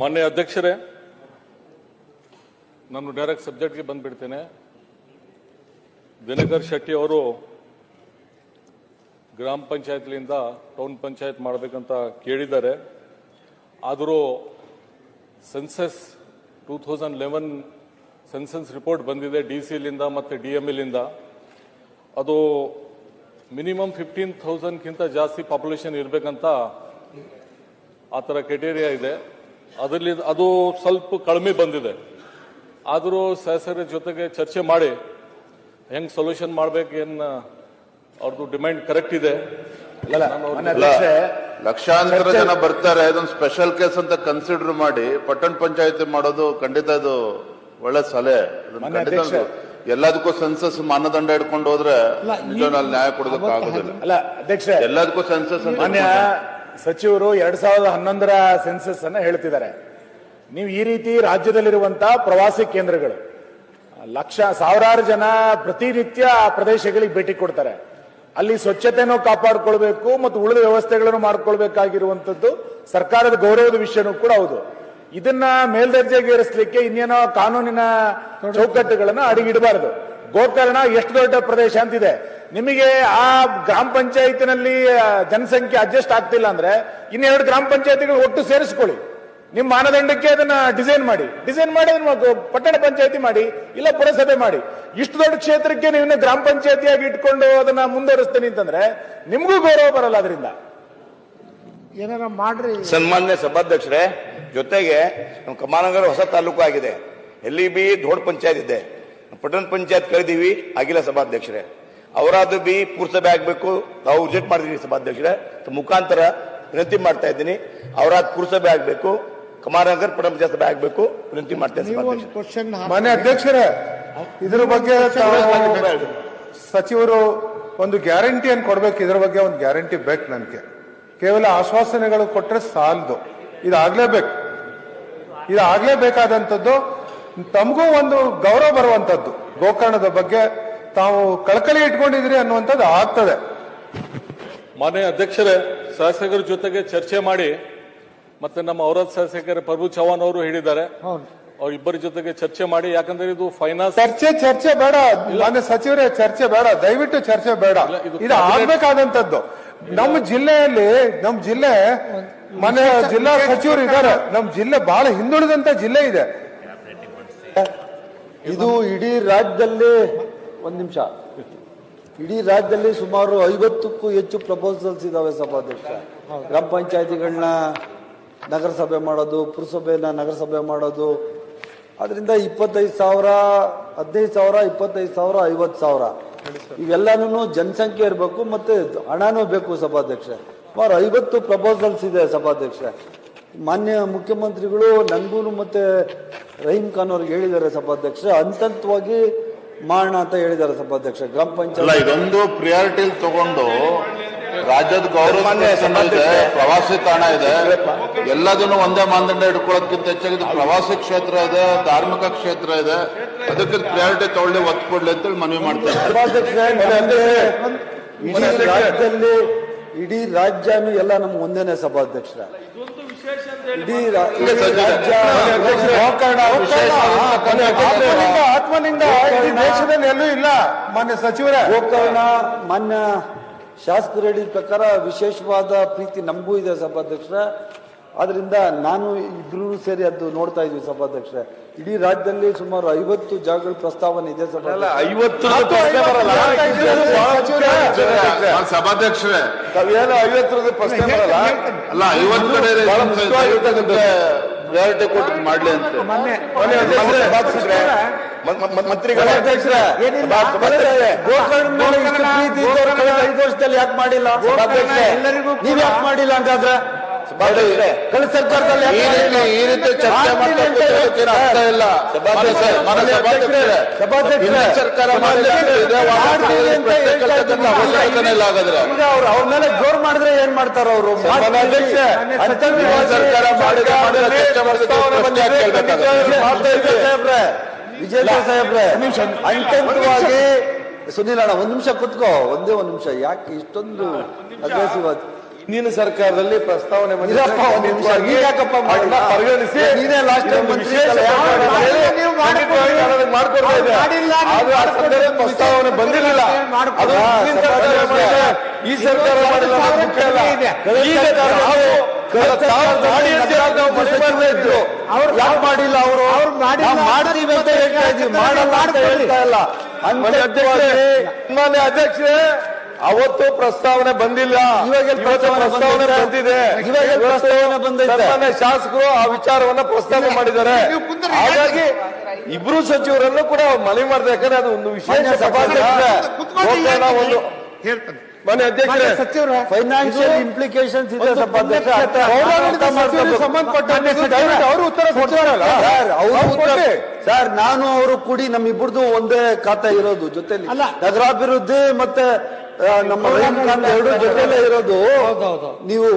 ಮಾನ್ಯ ಅಧ್ಯಕ್ಷರೇ, ನಾನು ಡೈರೆಕ್ಟ್ ಸಬ್ಜೆಕ್ಟ್ಗೆ ಬಂದ್ಬಿಡ್ತೇನೆ. ದಿನಕರ್ ಶೆಟ್ಟಿ ಅವರು ಗ್ರಾಮ ಪಂಚಾಯತ್ಲಿಂದ ಟೌನ್ ಪಂಚಾಯತ್ ಮಾಡಬೇಕಂತ ಕೇಳಿದ್ದಾರೆ. ಆದರೂ census two thousand eleven census report ಬಂದಿದೆ ಡಿ ಸಿಲಿಂದ ಮತ್ತು ಡಿ ಎಂ ಎಲ್ಲಿಂದ ಅದು ಮಿನಿಮಮ್ ಫಿಫ್ಟೀನ್ ಥೌಸಂಡ್ಗಿಂತ ಜಾಸ್ತಿ ಪಾಪ್ಯುಲೇಷನ್ ಇರಬೇಕಂತ ಆ ಥರ ಕ್ರೈಟೇರಿಯಾ ಇದೆ. ಅದರಲ್ಲಿ ಅದು ಸ್ವಲ್ಪ ಕಡಿಮೆ ಬಂದಿದೆ. ಆದರೂ ಸದಸ್ಯರ ಜೊತೆಗೆ ಚರ್ಚೆ ಮಾಡಿ ಹೆಂಗ್ ಸೊಲ್ಯೂಷನ್ ಮಾಡ್ಬೇಕೇನ್ ಅವ್ರದ್ದು ಡಿಮ್ಯಾಂಡ್ ಕರೆಕ್ಟ್ ಇದೆ. ಲಕ್ಷಾಂತರ ಜನ ಬರ್ತಾರೆ ಅದೊಂದು ಸ್ಪೆಷಲ್ ಕೇಸ್ ಅಂತ ಕನ್ಸಿಡರ್ ಮಾಡಿ ಪಟ್ಟಣ ಪಂಚಾಯತಿ ಮಾಡೋದು ಖಂಡಿತ ಅದು ಒಳ್ಳೆ ಸಲಹೆ. ಎಲ್ಲದಕ್ಕೂ ಸೆನ್ಸಸ್ ಮಾನದಂಡ ಇಟ್ಕೊಂಡು ಹೋದ್ರೆ ನ್ಯಾಯ ಕೊಡೋದಕ್ಕೆ ಆಗೋದಿಲ್ಲ ಅಲ್ಲ ಅಧ್ಯಕ್ಷ ಎಲ್ಲದಕ್ಕೂ ಸೆನ್ಸಸ್ ಸಚಿವರು ಎರಡ್ ಸಾವಿರದ ಹನ್ನೊಂದರ ಸೆನ್ಸಸ್ ಅನ್ನ ಹೇಳ್ತಿದ್ದಾರೆ. ನೀವು ಈ ರೀತಿ ರಾಜ್ಯದಲ್ಲಿರುವಂತಹ ಪ್ರವಾಸಿ ಕೇಂದ್ರಗಳು ಲಕ್ಷ ಸಾವಿರಾರು ಜನ ಪ್ರತಿನಿತ್ಯ ಆ ಪ್ರದೇಶಗಳಿಗೆ ಭೇಟಿ ಕೊಡ್ತಾರೆ. ಅಲ್ಲಿ ಸ್ವಚ್ಛತೆಯನ್ನು ಕಾಪಾಡಿಕೊಳ್ಬೇಕು ಮತ್ತು ಉಳಿದ ವ್ಯವಸ್ಥೆಗಳನ್ನು ಮಾಡ್ಕೊಳ್ಬೇಕಾಗಿರುವಂತದ್ದು ಸರ್ಕಾರದ ಗೌರವದ ವಿಷಯನೂ ಕೂಡ ಹೌದು. ಇದನ್ನ ಮೇಲ್ದರ್ಜೆಗೇರಿಸಲಿಕ್ಕೆ ಇನ್ನೇನೋ ಕಾನೂನಿನ ಚೌಕಟ್ಟುಗಳನ್ನ ಅಡಿಗಿಡಬಾರದು. ಗೋಕರ್ಣ ಎಷ್ಟು ದೊಡ್ಡ ಪ್ರದೇಶ ಅಂತಿದೆ. ನಿಮಗೆ ಆ ಗ್ರಾಮ ಪಂಚಾಯತಿನಲ್ಲಿ ಜನಸಂಖ್ಯೆ ಅಡ್ಜಸ್ಟ್ ಆಗ್ತಿಲ್ಲ ಅಂದ್ರೆ ಇನ್ನೆರಡು ಗ್ರಾಮ ಪಂಚಾಯತಿಗಳು ಒಟ್ಟು ಸೇರಿಸ್ಕೊಳ್ಳಿ. ನಿಮ್ಮ ಮಾನದಂಡಕ್ಕೆ ಅದನ್ನ ಡಿಸೈನ್ ಮಾಡಿ. ಡಿಸೈನ್ ಮಾಡಿ ಅದನ್ನ ಪಟ್ಟಣ ಪಂಚಾಯತಿ ಮಾಡಿ ಇಲ್ಲ ಪುರಸಭೆ ಮಾಡಿ. ಇಷ್ಟು ದೊಡ್ಡ ಕ್ಷೇತ್ರಕ್ಕೆ ನೀವು ಗ್ರಾಮ ಪಂಚಾಯತಿಯಾಗಿ ಇಟ್ಕೊಂಡು ಅದನ್ನ ಮುಂದುವರಿಸ್ತೀನಿ ಅಂತಂದ್ರೆ ನಿಮಗೂ ಗೌರವ ಬರಲ್ಲ ಅದರಿಂದ. ಏನಾರ ಮಾಡ್ರಿ. ಸನ್ಮಾನ್ಯ ಸಭಾಧ್ಯಕ್ಷರೇ ಜೊತೆಗೆ ನಮ್ಮ ಕಮಾನಗರ ಹೊಸ ತಾಲೂಕು ಆಗಿದೆ. ಎಲ್ಲಿ ಬಿ ದೊಡ್ಡ ಪಂಚಾಯತ್ ಇದೆ. ಪಟ್ಟಣ ಪಂಚಾಯತ್ ಕರೆದೀವಿ ಆಗಿಲ್ಲ ಸಭಾಧ್ಯಕ್ಷರೇ. ಅವರಾದ್ರು ಬಿ ಪುರಸಭೆ ಆಗಬೇಕು ನಾವು ಅರ್ಜೆಂಟ್ ಮಾಡಿದ್ದೀನಿ ಸಭಾಧ್ಯಕ್ಷರೇ. ಮುಖಾಂತರ ವಿನಂತಿ ಮಾಡ್ತಾ ಇದ್ದೀನಿ. ಅವರಾದ ಪುರಸಭೆ ಆಗಬೇಕು ಕುಮಾರನಗರ್ ಪಟ್ಟಣ ಪಂಚಾಯತ್ ಸಭೆ ಆಗಬೇಕು ವಿನಂತಿ ಮಾಡ್ತೇನೆ ಮಾನ್ಯ ಅಧ್ಯಕ್ಷರೇ ಇದ್ರ ಬಗ್ಗೆ ಸಚಿವರು ಒಂದು ಗ್ಯಾರಂಟಿಯನ್ನು ಕೊಡ್ಬೇಕು ಇದ್ರ ಬಗ್ಗೆ ಒಂದು ಗ್ಯಾರಂಟಿ ಬೇಕು ನನಗೆ. ಕೇವಲ ಆಶ್ವಾಸನೆಗಳು ಕೊಟ್ಟರೆ ಸಾಲದು. ಇದಾಗ್ಲೇಬೇಕು. ಬೇಕಾದಂಥದ್ದು ತಮಗೂ ಒಂದು ಗೌರವ ಬರುವಂಥದ್ದು ಗೋಕರ್ಣದ ಬಗ್ಗೆ ತಾವು ಕಳಕಳಿ ಇಟ್ಕೊಂಡಿದ್ರಿ ಅನ್ನುವಂಥದ್ದು ಆಗ್ತದೆ. ಮಾನ್ಯ ಅಧ್ಯಕ್ಷರೇ ಶಾಸಕರ ಜೊತೆಗೆ ಚರ್ಚೆ ಮಾಡಿ ಮತ್ತೆ ನಮ್ಮ ಔರದ್ ಶಾಸಕರ ಪ್ರಭು ಚವ್ಹಾಣ್ ಅವರು ಹೇಳಿದ್ದಾರೆ. ಅವ್ರ ಇಬ್ಬರ ಜೊತೆಗೆ ಚರ್ಚೆ ಮಾಡಿ ಯಾಕಂದ್ರೆ ಇದು ಫೈನಾನ್ಸ್ ಚರ್ಚೆ ಚರ್ಚೆ ಬೇಡ. ಮಾನ್ಯ ಸಚಿವರೇ ಚರ್ಚೆ ಬೇಡ. ದಯವಿಟ್ಟು ಚರ್ಚೆ ಬೇಡ. ಇದು ಆಗ್ಬೇಕಾದಂತದ್ದು ನಮ್ಮ ಜಿಲ್ಲೆಯಲ್ಲಿ ನಮ್ಮ ಜಿಲ್ಲೆ ಮನೆ ಜಿಲ್ಲಾ ಸಚಿವರು ಇದ್ದಾರೆ. ನಮ್ಮ ಜಿಲ್ಲೆ ಬಹಳ ಹಿಂದುಳಿದಂತ ಜಿಲ್ಲೆ ಇದೆ. ಇದು ಇಡೀ ರಾಜ್ಯದಲ್ಲಿ ಒಂದ್ ನಿಮಿಷ. ಇಡೀ ರಾಜ್ಯದಲ್ಲಿ ಸುಮಾರು ಐವತ್ತಕ್ಕೂ ಹೆಚ್ಚು ಪ್ರಪೋಸಲ್ಸ್ ಇದಾವೆ ಸಭಾಧ್ಯಕ್ಷ. ಗ್ರಾಮ ಪಂಚಾಯತಿಗಳನ್ನ ನಗರಸಭೆ ಮಾಡೋದು ಪುರಸಭೆನ ನಗರಸಭೆ ಮಾಡೋದು. ಅದರಿಂದ ಇಪ್ಪತ್ತೈದು ಸಾವಿರ ಹದಿನೈದು ಸಾವಿರ ಇಪ್ಪತ್ತೈದು ಸಾವಿರ ಐವತ್ತು ಸಾವಿರ. ಇವೆಲ್ಲನೂ ಜನಸಂಖ್ಯೆ ಇರಬೇಕು ಮತ್ತೆ ಹಣನೂ ಬೇಕು ಸಭಾಧ್ಯಕ್ಷ. ಸುಮಾರು ಐವತ್ತು ಪ್ರಪೋಸಲ್ಸ್ ಇದೆ ಸಭಾಧ್ಯಕ್ಷ. ಮಾನ್ಯ ಮುಖ್ಯಮಂತ್ರಿಗಳು ನನಗೂ ಮತ್ತೆ ರಹೀಂ ಖಾನ್ ಅವ್ರಿಗೆ ಹೇಳಿದ್ದಾರೆ ಸಭಾಧ್ಯಕ್ಷ. ಹಂತವಾಗಿ ಮಾಡೋಣ ಅಂತ ಹೇಳಿದ್ದಾರೆ ಸಭಾಧ್ಯಕ್ಷ. ಗ್ರಾಮ ಅಲ್ಲ ಪಂಚಾಯತ್ ಇದೊಂದು ಪ್ರಿಯಾರಿಟಿ ತಗೊಂಡು ರಾಜ್ಯದ ಗೌರವ ಇದೆ ಪ್ರವಾಸಿ ತಾಣ ಇದೆ. ಎಲ್ಲದನ್ನು ಒಂದೇ ಮಾನದಂಡ ಇಟ್ಕೊಳ್ಳೋದಕ್ಕಿಂತ ಹೆಚ್ಚಾಗಿ ಪ್ರವಾಸಿ ಕ್ಷೇತ್ರ ಇದೆ ಧಾರ್ಮಿಕ ಕ್ಷೇತ್ರ ಇದೆ. ಅದಕ್ಕೆ ಪ್ರಿಯಾರಿಟಿ ತಗೊಳ್ಳಿ ಒತ್ತು ಕೊಡ್ಲಿ ಅಂತೇಳಿ ಮನವಿ ಮಾಡ್ತಾರೆ ರಾಜ್ಯದಲ್ಲಿ ಇಡೀ ರಾಜ್ಯನು ಎಲ್ಲ ನಮ್ಗೆ ಒಂದೇನೆ ಸಭಾಧ್ಯಕ್ಷರ. ಇಡೀ ಆತ್ಮಲಿಂಗ ದೇಶದಲ್ಲಿ ಎಲ್ಲೂ ಇಲ್ಲ ಮಾನ್ಯ ಸಚಿವರೇ. ಗೋಕರ್ಣ ಮಾನ್ಯ ಶಾಸಕರು ಹೇಳಿದ ಪ್ರಕಾರ ವಿಶೇಷವಾದ ಪ್ರೀತಿ ನಮಗೂ ಇದೆ ಸಭಾಧ್ಯಕ್ಷರ. ಆದ್ರಿಂದ ನಾನು ಇಬ್ಬರೂ ಸೇರಿ ಅದು ನೋಡ್ತಾ ಇದ್ವಿ ಸಭಾಧ್ಯಕ್ಷರೇ. ಇಡೀ ರಾಜ್ಯದಲ್ಲಿ ಸುಮಾರು ಐವತ್ತು ಜಾಗಗಳ ಪ್ರಸ್ತಾವನೆ ಇದೆ ಸಭಾಧ್ಯಕ್ಷರೇ. ತಾವೇನು ಐವತ್ತರದ್ದು ಪ್ರಶ್ನೆ ಬರಲ್ಲ. ಅಲ್ಲ ಐವತ್ತು ಕಡೆ ಪ್ರಿಯಾರಿಟಿ ಕೊಟ್ಟು ಮಾಡ್ಲಿ ಅಂತ. ಮಂತ್ರಿಗಳ. ಐದು ವರ್ಷದಲ್ಲಿ ಯಾಕೆ ಮಾಡಿಲ್ಲ? ಎಲ್ಲರಿಗೂ ನೀವ್ ಯಾಕೆ ಮಾಡಿಲ್ಲ ಕಳೆದ ಸರ್ಕಾರದಲ್ಲಿ ಈ ರೀತಿ ಈ ರೀತಿ ಚರ್ಚೆ ಮಾಡ್ತಾ ಇಲ್ಲ. ಸರ್ಕಾರ ಅವ್ರು ಮೇಲೆ ಜೋರ್ ಮಾಡಿದ್ರೆ ಏನ್ ಮಾಡ್ತಾರ ಅವರು? ಸರ್ಕಾರ? ವಿಜೇಂದ್ರ ಸಾಹೇಬ್ರೆ ಅಂತಿಮವಾಗಿ ಸುನಿಲ್ ಅಣ್ಣ ಒಂದ್ ನಿಮಿಷ ಕುತ್ಕೋ. ಒಂದೇ ಒಂದ್ ನಿಮಿಷ. ಯಾಕೆ ಇಷ್ಟೊಂದು ಅಗ್ರೆಸಿವ್ ಆಗಿ ಹಿಂದಿನ ಸರ್ಕಾರದಲ್ಲಿ ಪ್ರಸ್ತಾವನೆ ಪರಿಗಣಿಸಿ. ನೀನೇ ನಾನು ಪ್ರಸ್ತಾವನೆ ಬಂದಿರಲಿಲ್ಲ. ಈ ಸರ್ಕಾರ ಮಾಡಿಲ್ಲ ಅನ್ನೋದು ಮುಖ್ಯ ಅಲ್ಲ. ಈಗ ನಾವು ಕಳೆದ ತಾವು ಮಾಡಿ ನಾವು ಮನವಿ ಮಾಡ್ತಾ ಇದ್ರು. ಅವ್ರು ಯಾಕೆ ಮಾಡಿಲ್ಲ ಅವರು? ಅವ್ರು ಮಾಡ್ತೀವಿ ಅಂತ ಹೇಳ್ತಾ ಇದ್ವಿ. ಮಾಡಲ್ಲ ಅಂತ ಹೇಳ್ತಾ ಇಲ್ಲ. ಅಧ್ಯಕ್ಷರೇ ಅವತ್ತು ಪ್ರಸ್ತಾವನೆ ಬಂದಿಲ್ಲ. ಪ್ರಸ್ತಾವನೆ ಬಂದಿದೆ? ಪ್ರಸ್ತಾವನೆ ಶಾಸಕರು ಆ ವಿಚಾರವನ್ನ ಪ್ರಸ್ತಾವನೆ ಮಾಡಿದ್ದಾರೆ. ಹಾಗಾಗಿ ಇಬ್ರು ಸಚಿವರನ್ನು ಕೂಡ ಮನವಿ ಮಾಡಿದೆ ಯಾಕಂದ್ರೆ ಅದು ಒಂದು ವಿಶೇಷ ಗೋಕರ್ಣ ಒಂದು ಹೇಳ್ತಾನೆ. ಮನೆ ಅಧ್ಯಕ್ಷರೇ ಸಚಿವರ ಫೈನಾನ್ಷಿಯಲ್ ಇಂಪ್ಲಿಕೇಶನ್ಸ್ ಇದೆ ಸಭಾಧ್ಯಕ್ಷ. ಅವರು ಉತ್ತರ ಕೊಡ್ತಾರಲ್ಲ ಸರ್ ಅವರು ಉತ್ತರ- ಕೊಡಿ. ಸರ್ ನಾನು ಅವರು ಕೂಡಿ ನಮ್ಮಿಬ್ಬರದು ಒಂದೇ ಖಾತೆ ಇರೋದು ಜೊತೆಲಿ. ನಗರಾಭಿವೃದ್ಧಿ ಮತ್ತೆ ನಮ್ಮ ಎರಡು ಜೊತೆಲೇ ಇರೋದು. ನೀವು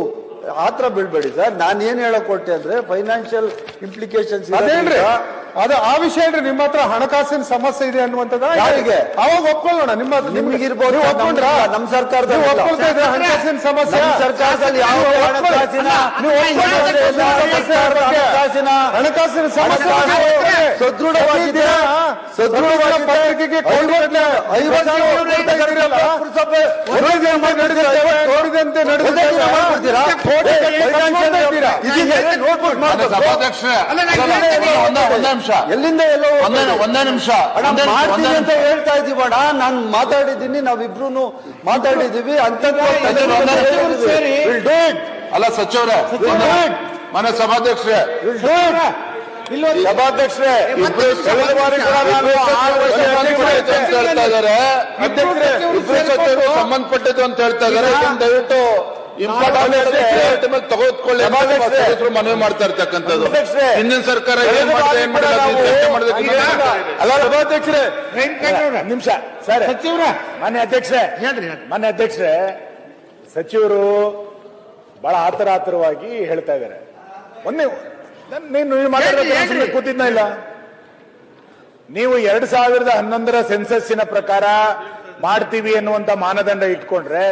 ಆತರ ಬಿಡ್ಬೇಡಿ ಸರ್. ನಾನು ಏನ್ ಹೇಳಕ್ ಕೊಟ್ಟೆ ಅಂದ್ರೆ ಫೈನಾನ್ಷಿಯಲ್ ಇಂಪ್ಲಿಕೇಶನ್ಸ್ ಅದೇನ್ರಿ ಅದು ಆ ವಿಷಯ ಏನ್ರಿ ನಿಮ್ಮ ಹತ್ರ ಹಣಕಾಸಿನ ಸಮಸ್ಯೆ ಇದೆ ಅನ್ನುವಂಥದ್ದು. ಯಾರಿಗೆ? ಅವಾಗ ಒಪ್ಕೊಳ್ಳೋಣ ನಿಮ್ಮ ನೀವು ಸರ್, ಒಪ್ಕೊಂಡ್ರಾ? ನಮ್ಮ ಸರ್ಕಾರದಲ್ಲಿ ನೀವು ಒಪ್ಕೊಳ್ತಾ ಇದ್ರೆ ಹಣಕಾಸಿನ ಸಮಸ್ಯೆ? ಸರ್ಕಾರದಲ್ಲಿ ಯಾವ ಹಣಕಾಸಿನ. ಹಣಕಾಸಿನ ಸಮಸ್ಯೆ ಹಣಕಾಸು ಸದೃಢವಾಗಿದೆ. ಪತ್ರಿಕೆಗೆ ಕೊಡುವಂತೆ ಐವತ್ತು ನಿಮಿಷ. ಎಲ್ಲಿಂದ ಎಲ್ಲೋ ಒಂದೇ ಒಂದೇ ನಿಮಿಷ. ಮಾಡ್ತೀನಿ ಅಂತ ಹೇಳ್ತಾ ಇದೀವಿ ನಾನು ಮಾತಾಡಿದ್ದೀನಿ ನಾವಿಬ್ರು ಮಾತಾಡಿದೀವಿ ಅಂತ ಸೇರಿ. ಅಲ್ಲ ಸಚಿವರೇ ಮನೆ ಸಭಾಧ್ಯಕ್ಷರೇ. ಸಭಾಧ್ಯಕ್ಷರೇ ಕಳೆದ ಬಾರಿ ಕೂಡ ನಾನು ಆರು ವರ್ಷ ಅಂತ ಹೇಳ್ತಾ ಇದಾರೆ ಅಧ್ಯಕ್ಷರೇ, ಇಬ್ರು ಸಚಿವರು ಸಂಬಂಧಪಟ್ಟಿದ್ದು ಅಂತ ಹೇಳ್ತಾ ಇದ್ದಾರೆ ದಯವಿಟ್ಟು ಇಂಪಾರ್ಟೆಂಟ್ ತಗೋದ್ಕೊಳ್ಳಿ. ಸದಸ್ಯರು ಮನವಿ ಮಾಡ್ತಾ ಇರ್ತಕ್ಕಂಥದ್ದು ಅಧ್ಯಕ್ಷರೇ. ಹಿಂದಿನ ಸರ್ಕಾರ ಏನ್ ಕಳೆದ ಮಾಡಿದೆ ಬಾರಿ ಏನ್ ಮಾಡಿದೆ ಕೂಡ ಅದನ್ನ ಚರ್ಚೆ ಮಾಡೋದಕ್ಕೆ ಅಲ್ಲ ಸಭಾಧ್ಯಕ್ಷರೇ ನಿಮಿಷ ಸರ್ ಸಚಿವರ ಮಾನ್ಯ ಅಧ್ಯಕ್ಷರೇ. ಮಾನ್ಯ ಅಧ್ಯಕ್ಷರೇ ಸಚಿವರು ಬಹಳ ಆತರ ಆತರವಾಗಿ ಹೇಳ್ತಾ ಇದ್ದಾರೆ ಒಂದೇ ನನ್-. ಕೂತಿದ್ನ ಇಲ್ಲ? ನೀವು ಎರಡ್ ಸಾವಿರದ ಹನ್ನೊಂದರ ಸೆನ್ಸಸ್ಸಿನ ಪ್ರಕಾರ ಮಾಡ್ತೀವಿ ಅನ್ನುವಂತ ಮಾನದಂಡ ಇಟ್ಕೊಂಡ್ರೆ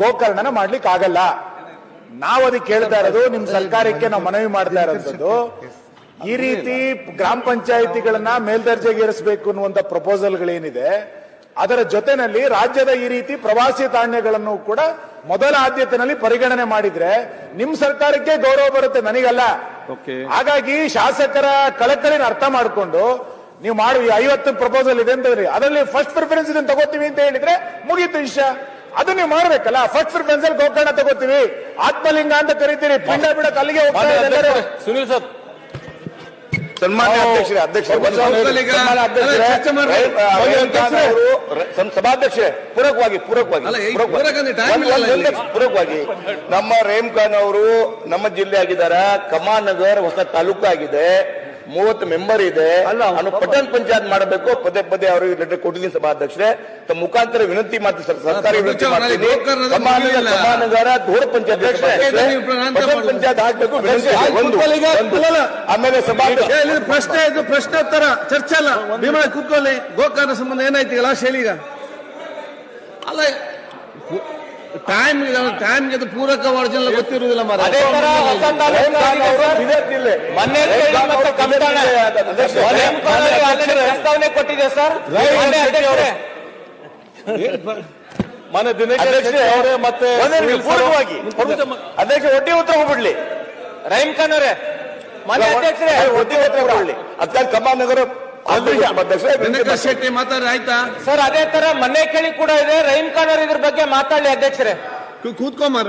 ಗೋಕರ್ಣನ ಮಾಡ್ಲಿಕ್ಕೆ ಆಗಲ್ಲ. ನಾವು ಅದಕ್ಕೆ ಕೇಳ್ತಾ ಇರೋದು ನಿಮ್ ಸರ್ಕಾರಕ್ಕೆ ನಾವು ಮನವಿ ಮಾಡ್ತಾ ಇರೋದು ಈ ರೀತಿ ಗ್ರಾಮ ಪಂಚಾಯಿತಿಗಳನ್ನ ಮೇಲ್ದರ್ಜೆಗೇರಿಸಬೇಕು ಅನ್ನುವಂತ ಪ್ರಪೋಸಲ್ಗಳೇನಿದೆ ಅದರ ಜೊತೆನಲ್ಲಿ ರಾಜ್ಯದ ಈ ರೀತಿ ಪ್ರವಾಸಿ ತಾಣ್ಯಗಳನ್ನು ಕೂಡ ಮೊದಲ ಆದ್ಯತೆನಲ್ಲಿ ಪರಿಗಣನೆ ಮಾಡಿದ್ರೆ ನಿಮ್ ಸರ್ಕಾರಕ್ಕೆ ಗೌರವ ಬರುತ್ತೆ ನನಗಲ್ಲ. ಹಾಗಾಗಿ ಶಾಸಕರ ಕಳಕಳಿನ ಅರ್ಥ ಮಾಡಿಕೊಂಡು ನೀವು ಮಾಡುವ ಐವತ್ತು ಪ್ರಪೋಸಲ್ ಇದೆ ಅಂತ ಹೇಳಿ. ಅದರಲ್ಲಿ ಫಸ್ಟ್ ಪ್ರಿಫರೆನ್ಸ್ ಇದನ್ನ ತಗೋತೀವಿ ಅಂತ ಹೇಳಿದ್ರೆ ಮುಗೀತು ವಿಷಯ. ಅದನ್ನ ನೀವು ಮಾಡ್ಬೇಕಲ್ಲ? ಫಸ್ಟ್ ಪ್ರಿಫರೆನ್ಸ್ ಅಲ್ಲಿ ಗೋಕರ್ಣ ತಗೋತೀವಿ. ಆತ್ಮಲಿಂಗ ಅಂತ ಕರಿತೀರಿ. ಪಿಂಡ ಬಿಡಕ್ ಅಲ್ಲಿಗೆ ಹೋಗ್ತಾ ಸುನಿಲ್ ಇದ್ದಾರೆ. ಸುನೀಲ್ ಸರ್ ಸನ್ಮಾನ್ಯ ಅಧ್ಯಕ್ಷರೇ ಅಧ್ಯಕ್ಷರೇ ಸಭಾಧ್ಯಕ್ಷರೇ ಪೂರಕವಾಗಿ ಪೂರಕವಾಗಿ ಪೂರಕವಾಗಿ. ನಮ್ಮ ರೇಮ್ ಖಾನ್ ಅವರು ನಮ್ಮ ಜಿಲ್ಲೆ ಆಗಿದ್ದಾರೆ ಕಮಾನಗರ್ ಹೊಸ ತಾಲೂಕು ಆಗಿದೆ ಮೂವತ್ತು ಮೆಂಬರ್ ಇದೆ. ನಾನು ಪಟ್ಟಣ ಪಂಚಾಯತ್ ಮಾಡಬೇಕು ಪದೇ ಪದೇ ಅವರು ಲೆಟರ್ ಕೊಟ್ಟಿದ್ದೀನಿ ಸಭಾಧ್ಯಕ್ಷರೇ. ತಮ್ಮ ಮುಖಾಂತರ ವಿನಂತಿ ಮಾಡ್ತೀನಿ ಸರ್ ಸರ್ಕಾರಿ ವಿನಂತಿ ಮಾಡ್ತೀನಿ. ಕಮಾನಗರ ಧೋಳ ಪಂಚಾಯತ್ ಪಟ್ಟಣ ಪಂಚಾಯತ್ ಆಗ್ಬೇಕು ವಿನಂತಿ ಒಂದು ಒಂದು. ಆಮೇಲೆ ಸಭಾಧ್ಯಕ್ಷ ಪ್ರಶ್ನೆ ಇದು ಪ್ರಶ್ನೋತ್ತರ ಚರ್ಚೆ ಅಲ್ಲ. ಭೀಮಣ್ಣ ಕೂತ್ಕೊಳ್ಳಿ. ಗೋಕರ್ಣ ಸಂಬಂಧ ಏನಾಯ್ತು ಈಗ ಲಾಸ್ಟ್ ಹೇಳಿ ಈಗ ಅಲ್ಲ ಟೈಮ್ ಟೈಮ್ಗೆ ಅದು ಪೂರಕ ವರ್ಜನ್ ಗೊತ್ತಿರುವುದಿಲ್ಲ ಪ್ರಸ್ತಾವನೆ ಕೊಟ್ಟಿದೆ ಸರ್. ಮನೆ ದಿನಕ್ಕೆ ಅವರೇ ಮತ್ತೆ ಪೂರಕವಾಗಿ. ಅಧ್ಯಕ್ಷ ಒಟ್ಟಿ ಉತ್ತರ ಹೋಗ್ಬಿಡ್ಲಿ. ರೈಮ್ ಖಾನ್ ಅವರೇ. ಮನೆ ಅಧ್ಯಕ್ಷರೇ. ಒಟ್ಟಿ ಉತ್ತರ ಹೋಗ್ಬಿಡ್ಲಿ. ಅದ್ಕಾಗಿ ಕಮಾನ್ ದಿನಕರ್ ಶೆಟ್ಟಿ ಮಾತಾಡಿ ಆಯ್ತಾ? ಸರ್ ಅದೇ ತರ ಮನೆ ಕೇಳಿ ಕೂಡ ಇದೆ. ರೈನ್ ಕಾನರ್ ಇದ್ರ ಬಗ್ಗೆ ಮಾತಾಡಲಿ ಅಧ್ಯಕ್ಷರೇ. ಕೂತ್ಕೊಂಬಾರ